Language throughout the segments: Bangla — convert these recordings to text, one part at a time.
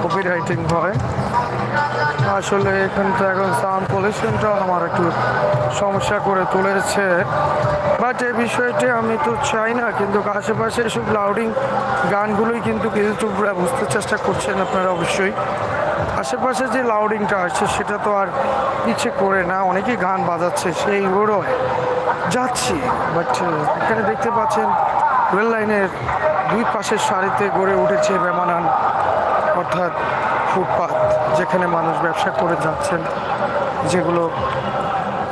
এগুলো রাইটিং হয় আসলে এখান তো এখন সাউন্ড পলিউশনটাও আমার একটু সমস্যা করে তুলেছে। বাট এই বিষয়টি আমি তো চাই না, কিন্তু আশেপাশে এসব লাউডিং গানগুলোই কিন্তু ইউটিউবরা বুঝতে চেষ্টা করছেন আপনারা অবশ্যই। আশেপাশে যে লাউডিংটা আসছে সেটা তো আর ইচ্ছে করে না, অনেকেই গান বাজাচ্ছে সেই ওরও যাচ্ছি বাট এখানে দেখতে পাচ্ছেন রেল লাইনের দুই পাশের সারিতে গড়ে উঠেছে বেমানান। অর্থাৎ ফুটপাত যেখানে মানুষ ব্যবসা করে যাচ্ছেন, যেগুলো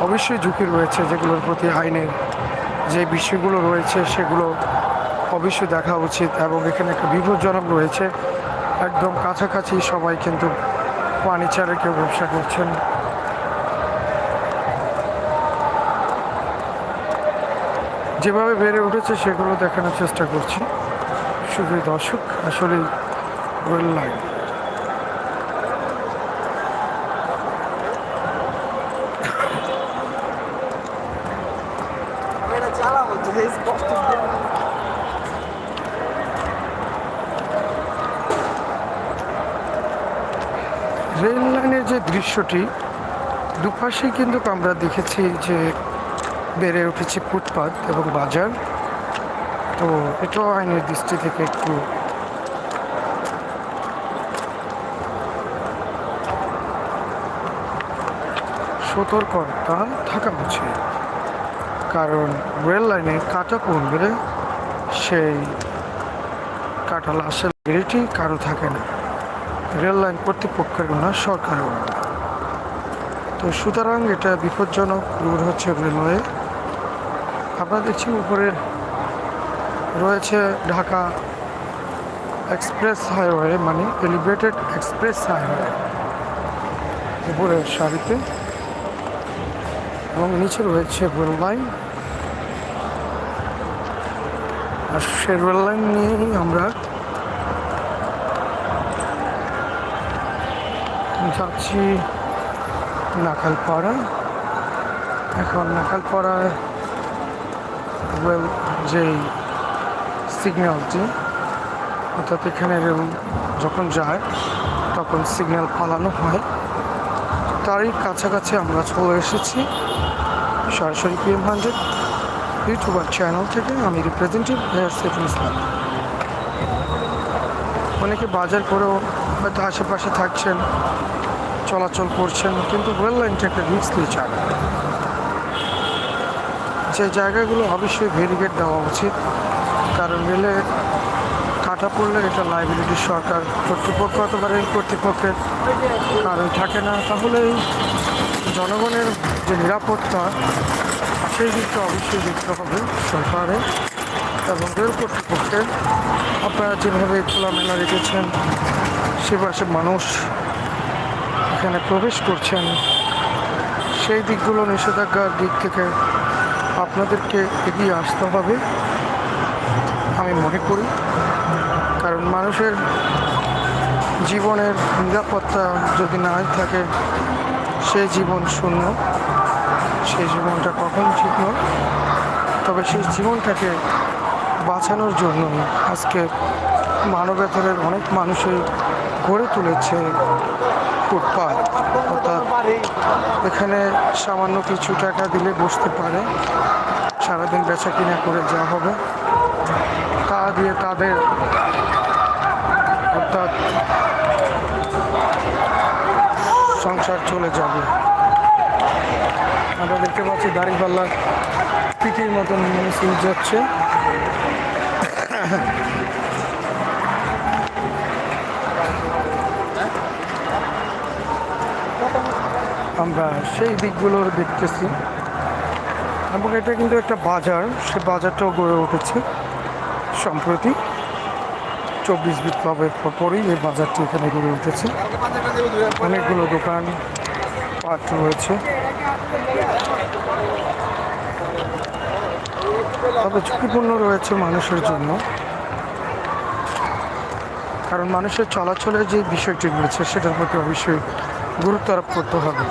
অবশ্যই ঝুঁকি রয়েছে, যেগুলোর প্রতি আইনের যে বিষয়গুলো রয়েছে সেগুলো অবশ্যই দেখা উচিত এবং এখানে একটা বিপজ্জনক রয়েছে। একদম কাছাকাছি সবাই কিন্তু ফার্নিচারের কেউ ব্যবসা করছেন। যেভাবে বেড়ে উঠেছে সেগুলো দেখানোর চেষ্টা করছি। শুধু দর্শক আসলে এই স্পষ্ট রেল লাইনের যে দৃশ্যটি দুপাশে কিন্তু আমরা দেখেছি যে বেড়ে উঠেছে ফুটপাত এবং বাজার। তো এটাও আইনের দৃষ্টি থেকে একটু সতর্কতা থাকা উচিত কারণ রেল লাইনে কাটা পড়লে সেই কাটা লাশের গ্যারেন্টি কারও থাকে না। রেল লাইন কর্তৃপক্ষেরও না সরকারেরও না। তো সুতরাং এটা বিপজ্জনক রোড হচ্ছে রেলওয়ে। আমরা দেখছি উপরে রয়েছে ঢাকা এক্সপ্রেস হাইওয়ে মানে এলিভেটেড এক্সপ্রেস হাইওয়ে। উপরের সারিতে এবং নিচে রয়েছে রেল লাইন। আর সে রেল লাইন নিয়েই আমরা যাচ্ছি নাকালপাড়া এখন নাকালপাড়ায় রেল যেই সিগন্যালটি, অর্থাৎ এখানে রেল যখন যায়, তখন সিগন্যাল পালানো হয়। তারই কাছাকাছি আমরা চলে এসেছি। সরাসরি পিএম হান্ড্রেড ইউটিউবার চ্যানেল থেকে আমি রিপ্রেজেন্টেটিভ হেয়ার সেফুল ইসলাম অনেকে বাজার করেও হয়তো আশেপাশে থাকছেন, চলাচল করছেন, কিন্তু রেল লাইনটা একটা রিস্ক নিয়ে চান। যে জায়গাগুলো অবশ্যই ভেরিগেট দেওয়া উচিত, কারণ রেলে কাটা পড়লে এটা লাইবিলিটি সরকার কর্তৃপক্ষ অথবা রেল কর্তৃপক্ষের কারণ থাকে না। তাহলে জনগণের যে নিরাপত্তা, সেই দিকটা অবশ্যই দেখতে হবে সরকারের এবং রেল কর্তৃপক্ষের। আপনারা যেভাবে খোলামেলা রেখেছেন, সে পাশে মানুষ এখানে প্রবেশ করছেন, সেই দিকগুলো নিষেধাজ্ঞার দিক থেকে আপনাদেরকে এগিয়ে আসতে হবে। আমি মনে করি, কারণ মানুষের জীবনের নিরাপত্তা যদি না থাকে সেই জীবন শূন্য। সেই জীবনটা কখন ঠিক নয় তবে সেই জীবনটাকে বাঁচানোর জন্য আজকে মানবেতরের অনেক মানুষই গড়ে তুলেছে ফুটপাত। অর্থাৎ এখানে সামান্য কিছু টাকা দিলে বসতে পারে, সারাদিন বেচা কিনা করে যা হবে, তা দিয়ে তাদের অর্থাৎ সংসার চলে যাবে। আমরা দেখতে পাচ্ছি দাঁড়িপাল্লা পিটির মতন মিছিল যাচ্ছে। আমরা সেই দিকগুলোর দেখতেছি। এবং এটা কিন্তু একটা বাজার, সে বাজারটাও গড়ে উঠেছে, সম্প্রতি। চব্বিশ বিপ্লবের পরই এই বাজারটি এখানে গড়ে উঠেছে। অনেকগুলো দোকান, পাট রয়েছে। তবে ঝুঁকিপূর্ণ রয়েছে মানুষের জন্য। কারণ মানুষের চলাচলের যে বিষয়টি রয়েছে, সেটার প্রতি অবশ্যই গুরুত্ব আরোপ করতে হবে।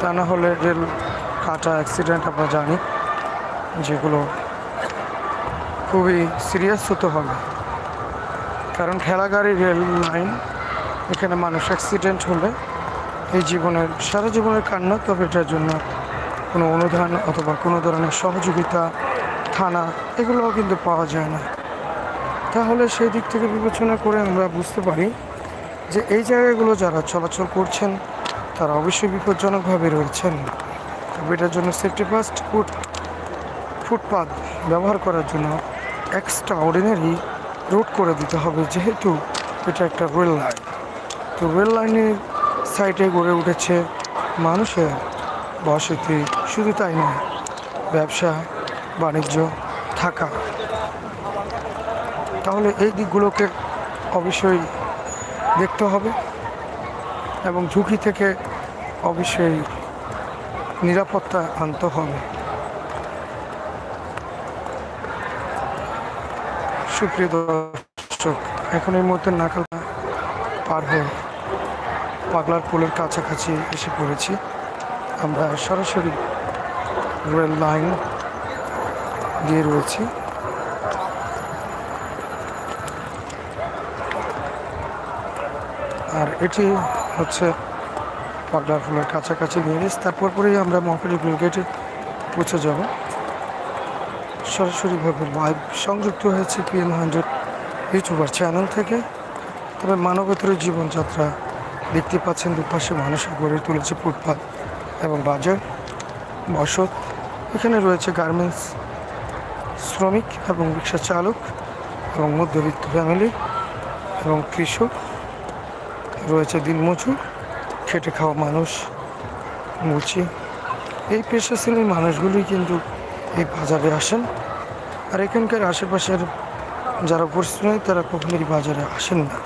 তা না হলে রেল কাটা অ্যাক্সিডেন্ট আমরা জানি, যেগুলো খুবই সিরিয়াস হতে হবে। কারণ ঠেলাগাড়ি রেল লাইন, এখানে মানুষ অ্যাক্সিডেন্ট হলে এই জীবনের, সারা জীবনের কান্না, তবে এটার জন্য কোনো অনুদান অথবা কোনো ধরনের সহযোগিতা, থানা, এগুলোও কিন্তু পাওয়া যায় না। তাহলে সেই দিক থেকে বিবেচনা করে আমরা বুঝতে পারি যে এই জায়গাগুলো যারা চলাচল করছেন, তারা অবশ্যই বিপজ্জনকভাবে রয়েছেন। তবে এটার জন্য সেফটি ফার্স্ট ফুট ফুটপাথ ব্যবহার করার জন্য এক্সট্রা অর্ডিনারি রুট করে দিতে হবে, যেহেতু এটা একটা রেল লাইন তো রেল লাইনের সাইডে গড়ে উঠেছে মানুষের বসতি। শুধু তাই নয়, ব্যবসা, বাণিজ্য, থাকা। তাহলে এই দিকগুলোকে অবশ্যই দেখতে হবে এবং ঝুঁকি থেকে অবশ্যই নিরাপত্তা আনতে হবে। সুপ্রিয় দর্শক, এখন এই মুহূর্তে নাকাল পার হয়ে পাগলার পোলের কাছাকাছি এসে পড়েছি। আমরা সরাসরি রেল লাইন দিয়ে রয়েছি। আর এটি হচ্ছে পাগলার ফুলের কাছাকাছি নিয়ে তারপর পরেই আমরা মহাকালী রেল গেটে পৌঁছে যাব। সরাসরিভাবে লাইভ সংযুক্ত হয়েছে পিএম হান্ড্রেড ইউটিউবার চ্যানেল থেকে। তবে মানবতরের জীবনযাত্রা দেখতে পাচ্ছেন দুপাশে মানুষের গড়ে তুলেছে ফুটপাত এবং বাজার, বসত। এখানে রয়েছে গার্মেন্টস শ্রমিক এবং রিক্সা চালক এবং মধ্যবিত্ত ফ্যামিলি এবং কৃষক। রয়েছে দিনমজুর, খেটে খাওয়া মানুষ, মুচি। এই পেশা শ্রেণির মানুষগুলি কিন্তু এই বাজারে আসেন। আর এখানকার আশেপাশের যারা পরিশ্রমী তারা কখনোই বাজারে আসেন না।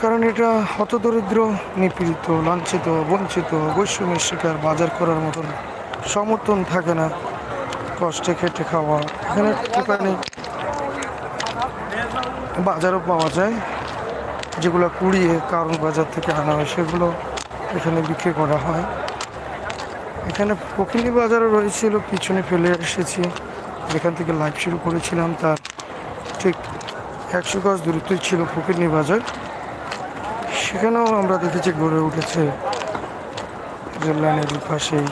কারণ এটা হতদরিদ্র নিপীড়িত, লাঞ্ছিত, বঞ্চিত, বৈষম্যের শিকার, বাজার করার মতন সমর্থন থাকে না। কষ্টে খেটে খাওয়া, এখানে একটুখানি বাজারও পাওয়া যায়, যেগুলো কুড়িয়ে কারণ বাজার থেকে আনা হয়, সেগুলো এখানে বিক্রি করা হয়। এখানে ফকিনি বাজারও রয়েছিল, পিছনে ফেলে এসেছি। যেখান থেকে লাইভ শুরু করেছিলাম তার ঠিক একশো গজ দূরত্বই ছিল ফকিরনি বাজার। সেখানেও আমরা দেখেছি গড়ে উঠেছে রেল লাইনের পাশেই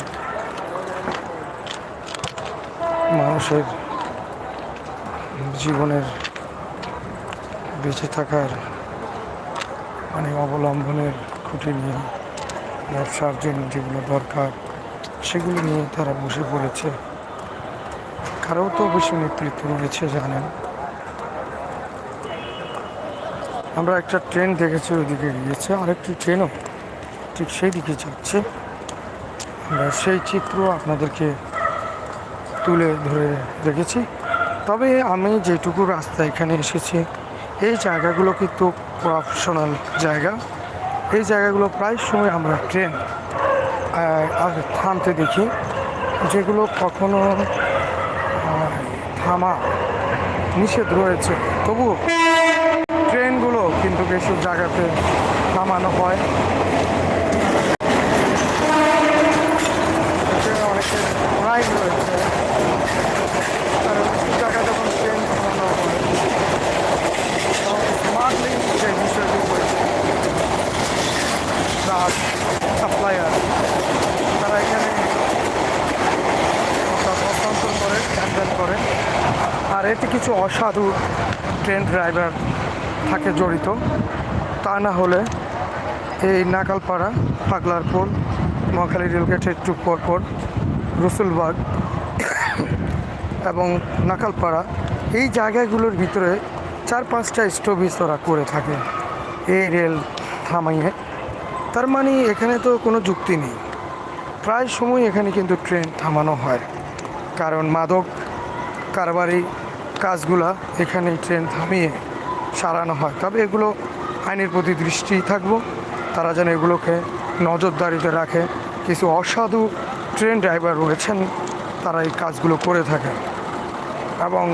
মানুষের জীবনের বেঁচে থাকার মানে অবলম্বনের খুঁটি নিয়ে ব্যবসার জন্য যেগুলো দরকার, সেগুলো নিয়ে তারা বসে পড়েছে। কারও তো অবশ্যই নেতৃত্ব রয়েছে, জানেন। আমরা একটা ট্রেন দেখেছি, ওইদিকে গিয়েছে। আরেকটি ট্রেনও ঠিক সেই দিকে যাচ্ছে। আমরা সেই চিত্র আপনাদেরকে তুলে ধরে রেখেছি। তবে আমি যেটুকু রাস্তা এখানে এসেছি, এই জায়গাগুলো কিন্তু প্রফেশনাল জায়গা। এই জায়গাগুলো প্রায় সময় আমরা ট্রেন আর থামতে দেখি, যেগুলো কখনো থামা নিষেধ রয়েছে। তবু ট্রেনগুলো কিন্তু বেশি জায়গাতে থামানো হয়। অনেকের রাইড রয়েছে আর কিছু জায়গায় যখন ট্রেন থামানো হয় তখন স্মার্টলি যে বিষয়টি রয়েছে ট্রাক সাপ্লায়ার তারা এখানে হস্তান্তর করে হ্যান্ডেল করে আর এতে কিছু অসাধু ট্রেন ড্রাইভার থাকে জড়িত। তা না হলে এই নাকালপাড়া পাগলার পোল মহাখালী রেলগেটের একটু পরপর, রসুলবাগ এবং নাকালপাড়া এই জায়গাগুলোর ভিতরে চার পাঁচটা স্টপিস ওরা করে থাকে এই রেল থামাইয়ে। তার মানে এখানে তো কোনো যুক্তি নেই। প্রায় সময় এখানে কিন্তু ট্রেন থামানো হয়। কারণ মাদক, কারবারি কাজগুলা এখানে ট্রেন থামিয়ে সারানো হয়। তবে এগুলো আইনের প্রতি দৃষ্টি থাকব। তারা যেন এগুলোকে নজরদারিতে রাখে। কিছু অসাধু ট্রেন ড্রাইভার রয়েছেন, তারা এই কাজগুলো করে থাকে। এবং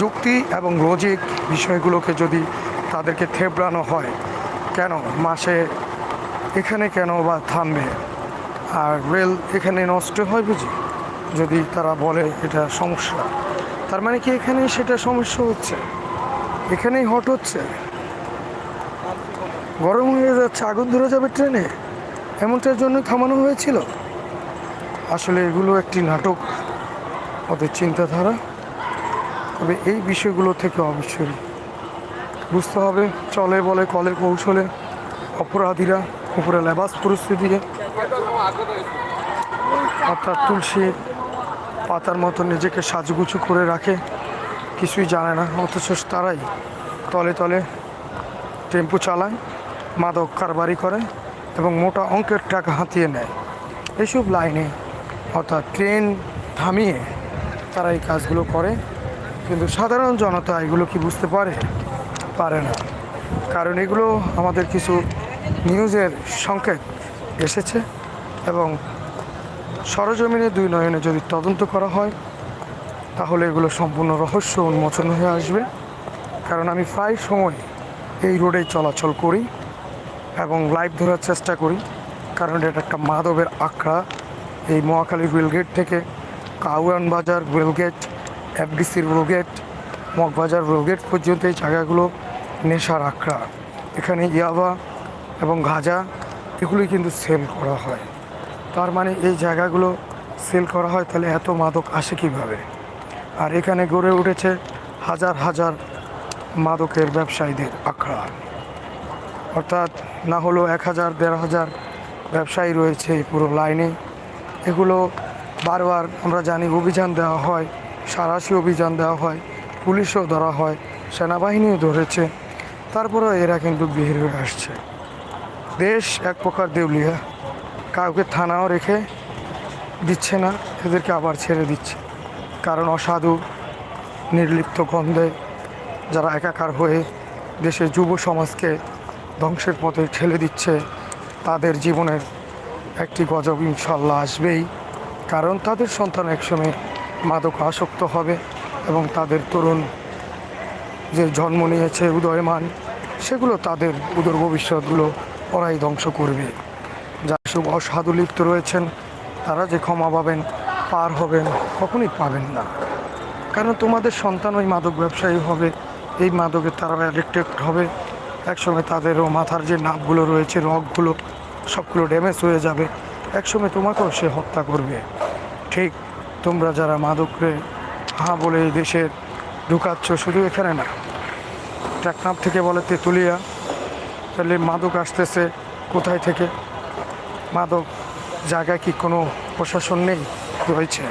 যুক্তি এবং লজিক বিষয়গুলোকে যদি তাদেরকে থেবড়ানো হয়, কেন মাসে এখানে কেন বা থামবে? আর রেল এখানে নষ্ট হয় বুঝি? যদি তারা বলে এটা সমস্যা। তার মানে কি এখানে সেটা সমস্যা হচ্ছে? এখানেই হট হচ্ছে? গরম হয়ে যাচ্ছে, আগুন ধরে যাবে ট্রেনে? এমনটার জন্য থামানো হয়েছিল? আসলে এগুলো একটি নাটক, ওদের চিন্তাধারা। তবে এই বিষয়গুলো থেকে অবশ্যই বুঝতে হবে, চলে বলে কলে কৌশলে অপরাধীরা, উপরে লেবাস পরিস্থিতিকে। অর্থাৎ তুলসী পাতার মতো নিজেকে সাজুগুজু করে রাখে, কিছুই জানে না, অথচ তারাই তলে তলে টেম্পু চালায়, মাদক কারবারি করে এবং মোটা অঙ্কের টাকা হাতিয়ে নেয়। এইসব লাইনে অর্থাৎ ট্রেন থামিয়ে তারা এই কাজগুলো করে, কিন্তু সাধারণ জনতা এগুলো কি বুঝতে পারে? পারে না। কারণ এগুলো আমাদের কিছু নিউজের সংকেত এসেছে এবং সরজমিনে দুই নয়নে যদি তদন্ত করা হয়, তাহলে এগুলো সম্পূর্ণ রহস্য উন্মোচন হয়ে আসবে। কারণ আমি প্রায় সময় এই রোডে চলাচল করি এবং লাইভ ধরার চেষ্টা করি। কারণ এটা একটা মাদবের আখড়া। এই মহাখালী রেলগেট থেকে Kawran Bazar rail gate এফডিসির rail gate Moghbazar rail gate পর্যন্ত এই জায়গাগুলো নেশার আখড়া। এখানে ইয়াবা এবং গাঁজা, এগুলোই কিন্তু সেল করা হয়। তার মানে এই জায়গাগুলো সেল করা হয় তাহলে এত মাদক আসে কীভাবে? আর এখানে গড়ে উঠেছে হাজার হাজার মাদকের ব্যবসায়ীদের আখড়া। অর্থাৎ না হলো এক হাজার, দেড় হাজার ব্যবসায়ী রয়েছে পুরো লাইনে। এগুলো বারবার আমরা জানি, অভিযান দেওয়া হয়, সারাশি অভিযান দেওয়া হয়, পুলিশও ধরা হয়, সেনাবাহিনীও ধরেছে। তারপরেও এরা কিন্তু বের হয়ে আসছে। দেশ এক প্রকার দেউলিয়া। কাউকে থানাও রেখে দিচ্ছে না, এদেরকে আবার ছেড়ে দিচ্ছে। কারণ অসাধু, নির্লিপ্ত গন্ধে যারা একাকার হয়ে দেশের যুব সমাজকে ধ্বংসের পথে ঠেলে দিচ্ছে, তাদের জীবনের একটি গজব ইনশাল্লাহ আসবেই। কারণ তাদের সন্তান একসময় মাদক আসক্ত হবে এবং তাদের তরুণ যে জন্ম নিয়েছে উদয়মান, সেগুলো তাদের উদর ভবিষ্যৎগুলো ওরাই ধ্বংস করবে। সব অসাধু লিপ্ত রয়েছেন, তারা যে ক্ষমা পাবেন, পার হবেন, কখনই পাবেন না। কারণ তোমাদের সন্তান ওই মাদক ব্যবসায়ী হবে, এই মাদকে তারা অ্যাডিক্টেড হবে। একসময় তাদেরও মাথার যে নাকগুলো রয়েছে, রগগুলো, সবগুলো ড্যামেজ হয়ে যাবে। একসময় তোমাকেও সে হত্যা করবে। ঠিক তোমরা যারা মাদককে হ্যাঁ বলে এই দেশে ঢুকাচ্ছ, শুধু এখানে না। টেকনাফ থেকে বলে তেঁতুলিয়া, তাহলে মাদক আসতেছে কোথায় থেকে? মাদক জায়গায় কি কোনো প্রশাসন নেই রয়েছে?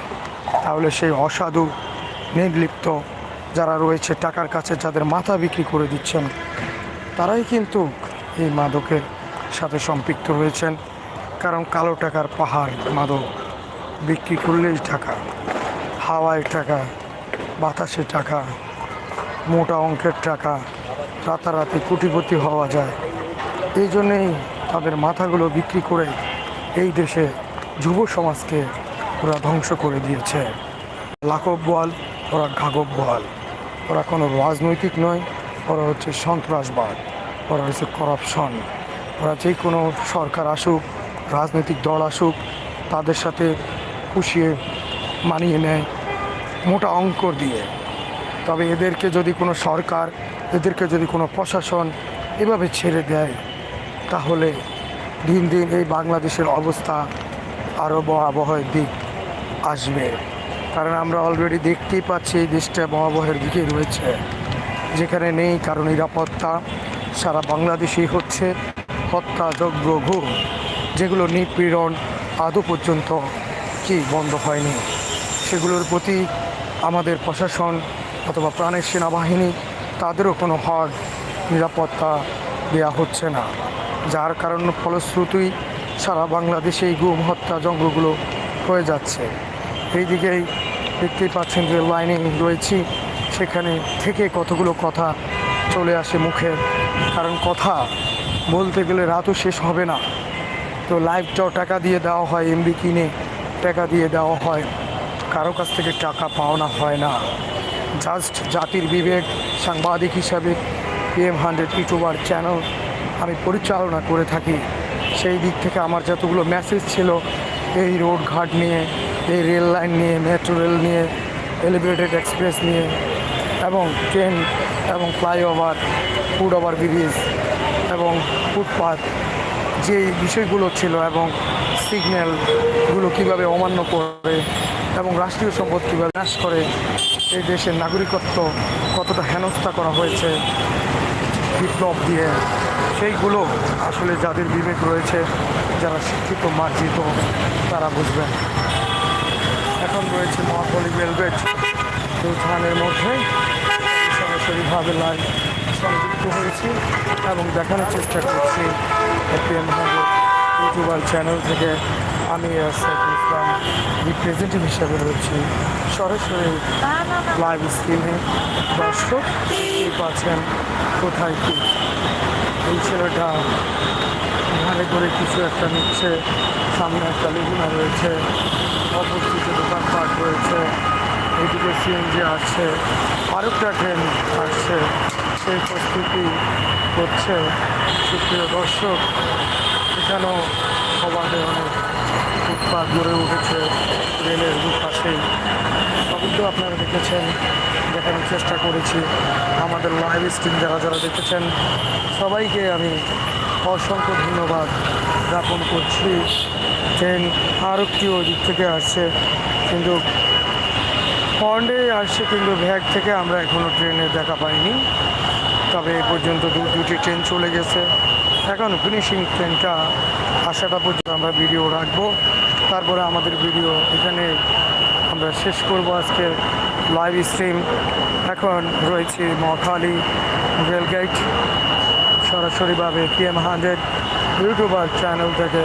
তাহলে সেই অসাধু, নির্লিপ্ত যারা রয়েছে টাকার কাছে যাদের মাথা বিক্রি করে দিচ্ছেন, তারাই কিন্তু এই মাদকের সাথে সম্পৃক্ত রয়েছেন। কারণ কালো টাকার পাহাড় মাদক, বিক্রি করলেই টাকা, হাওয়ায় টাকা, বাতাসে টাকা, মোটা অঙ্কের টাকা, রাতারাতি কোটিপতি হওয়া যায়। এই জন্যেই তাদের মাথাগুলো বিক্রি করে এই দেশে যুব সমাজকে ওরা ধ্বংস করে দিয়েছে। লাঘব বল ওরা ঘাগব বল ওরা কোনো রাজনৈতিক নয়, ওরা হচ্ছে সন্ত্রাসবাদ। ওরা হচ্ছে করাপশন ওরা যে কোনো সরকার আসুক, রাজনৈতিক দল আসুক, তাদের সাথে পুষিয়ে মানিয়ে নেয়, মোটা অঙ্ক দিয়ে। তবে এদেরকে যদি কোনো সরকার, এদেরকে যদি কোনো প্রশাসন এভাবে ছেড়ে দেয়, তাহলে দিন দিন এই বাংলাদেশের অবস্থা আরও ভয়াবহের দিক আসবে। কারণ আমরা অলরেডি দেখতেই পাচ্ছি এই দেশটা ভয়াবহের দিকে রয়েছে। যেখানে নেই কারণ নিরাপত্তা, সারা বাংলাদেশেই হচ্ছে হত্যা যজ্ঞ ঘুম, যেগুলো নিপীড়ন আদৌ পর্যন্ত কি বন্ধ হয়নি। সেগুলোর প্রতি আমাদের প্রশাসন অথবা প্রাণের সেনাবাহিনী, তাদেরও কোনো হর নিরাপত্তা দেওয়া হচ্ছে না। যার কারণ ফলশ্রুতই সারা বাংলাদেশে এই গুম হত্যা জঙ্গলগুলো হয়ে যাচ্ছে। এই দিকেই দেখতেই পাচ্ছেন যে লাইনে রয়েছি। সেখানে থেকে কতগুলো কথা চলে আসে মুখে। কারণ কথা বলতে গেলে রাতও শেষ হবে না। তো লাইভটাও টাকা দিয়ে দেওয়া হয় এমবি কিনে টাকা দিয়ে দেওয়া হয়। কারও কাছ থেকে টাকা পাওনা হয় না। জাস্ট জাতির বিবেক সাংবাদিক হিসাবে পিএম হান্ড্রেড ইউটিউবার চ্যানেল আমি পরিচালনা করে থাকি। সেই দিক থেকে আমার যতগুলো মেসেজ ছিল, এই রোড ঘাট নিয়ে, এই রেল লাইন নিয়ে মেট্রো রেল নিয়ে এলিভেটেড এক্সপ্রেস নিয়ে, এবং ট্রেন এবং ফ্লাইওভার ফুট ওভার ব্রিজ এবং ফুটপাথ যে বিষয়গুলো ছিল এবং সিগন্যালগুলো কীভাবে অমান্য করে এবং রাষ্ট্রীয় সম্পদ কীভাবে নাশ করে, এই দেশের নাগরিকত্ব কতটা হেনস্থা করা হয়েছে, বিপ্লব দিয়ে। সেইগুলো আসলে যাদের বিবেক রয়েছে, যারা শিক্ষিত, মার্জিত, তারা বুঝবেন। এখন রয়েছে মহাপলি বেলভেট দুধানের মধ্যে সরাসরিভাবে লাইভ সংযুক্ত হয়েছি এবং দেখানোর চেষ্টা করছি ইউটিউবার চ্যানেল থেকে। আমি ইসলাম রিপ্রেজেন্টেটিভ হিসাবে রয়েছি। সরাসরি লাইভ স্ক্রিনে দর্শক পাচ্ছেন কোথায় কি? এই ছেলেটা ঘাড়ে করে কিছু একটা নিচ্ছে। সামনে একটা লেগুনা রয়েছে অপরদিকে দোকানপাট রয়েছে। এদিকে সিএনজি আসছে, আরেকটা ট্রেন আসছে। সেই প্রস্তুতি করছে সুপ্রিয় দর্শক, এখানেও সবাই অনেক ফুটপাত গড়ে উঠেছে। রেলের দুপাশেই সবই তো আপনারা দেখেছেন, দেখানোর চেষ্টা করেছি। আমাদের লাইভ স্ট্রিম যারা যারা দেখেছেন, সবাইকে আমি অসংখ্য ধন্যবাদ জ্ঞাপন করছি। ট্রেন আরেকটি ওই দিক থেকে আসছে, কিন্তু হর্নে আসছে কিন্তু ভ্যাগ থেকে আমরা এখনও ট্রেনের দেখা পাইনি। তবে এ পর্যন্ত দু দুটি ট্রেন চলে গেছে। এখন ফিনিশিং ট্রেনটা আসাটা পর্যন্ত আমরা ভিডিও রাখব। তারপরে আমাদের ভিডিও এখানে আমরা শেষ করব আজকে লাইভ স্ট্রিম এখন রয়েছে মহাখালী রেলগেট। সরাসরিভাবে পিএম হান্ড্রেড ইউটিউবার চ্যানেল থেকে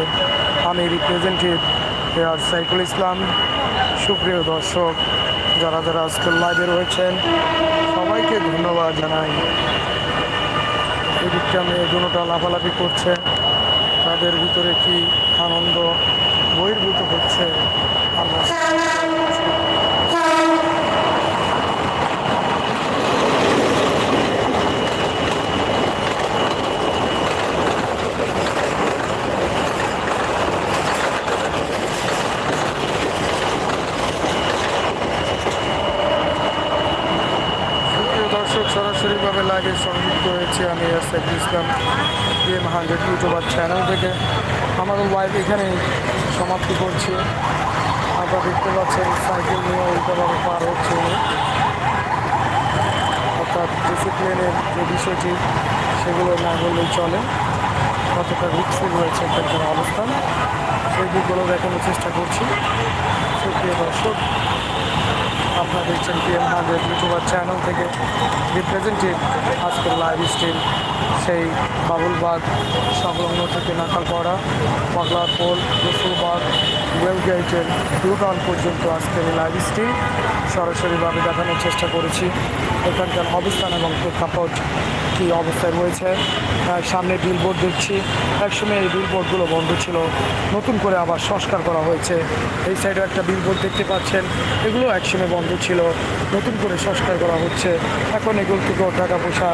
আমি রিপ্রেজেন্টেটিভ এয়ার সাইকুল ইসলাম। সুপ্রিয় দর্শক, যারা যারা আজকে লাইভে রয়েছেন, সবাইকে ধন্যবাদ জানাই। এদিকটা মেয়ে দুটোটা লাফালাফি করছে। তাদের ভিতরে কি আনন্দ বহির্ভূত হচ্ছে? সরাসরিভাবে লাইভে সংযুক্ত হয়েছি আমি Saiful Islam PM hundred youtuber channel থেকে। আমাদের লাইভ এখানে সমাপ্তি করছি। আপনারা দেখতে পাচ্ছেন সাইকেল নিয়ে উল্টোভাবে পার হচ্ছে। অর্থাৎ ডিসিপ্লিনের যে বিষয়টি, সেগুলো না বললেই চলে কতটা রিক্সি রয়েছে এখানকার অবস্থান, সেই দিকগুলো দেখানোর চেষ্টা করছি সুপ্রিয় দর্শক আপনারা দেখছেন P M hundred YouTuber channel থেকে রিপ্রেজেন্টেটিভ আজকের লাইভ স্ট্রিম সেই বাবুলবাগ সংলগ্ন থেকে নাকালপাড়া পাগলারপোল রসুলবাগ ওয়েলগেটের দুটান পর্যন্ত আজকের এই লাইভ স্ট্রিম সরাসরিভাবে দেখানোর চেষ্টা করেছি। এখানকার অবস্থান এবং প্রেক্ষাপট কী অবস্থায় রয়েছে? সামনে বিলবোর্ড দেখছি। একসময় এই বিলবোর্ডগুলো বন্ধ ছিল। নতুন করে আবার সংস্কার করা হয়েছে। এই সাইডে একটা বিলবোর্ড দেখতে পাচ্ছেন। এগুলো একসময় বন্ধ ছিল। নতুন করে সংস্কার করা হচ্ছে। এখন এগুলো থেকেও টাকা পয়সা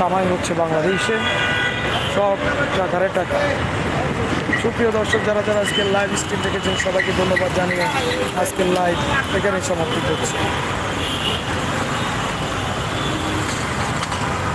কামাই হচ্ছে বাংলাদেশে। সব টাকারে টাকা। সুপ্রিয় দর্শক, যারা যারা আজকের লাইভ স্ট্রিম দেখেছেন, সবাইকে ধন্যবাদ জানিয়ে আজকের লাইভ এখানে সমাপ্তি করছি।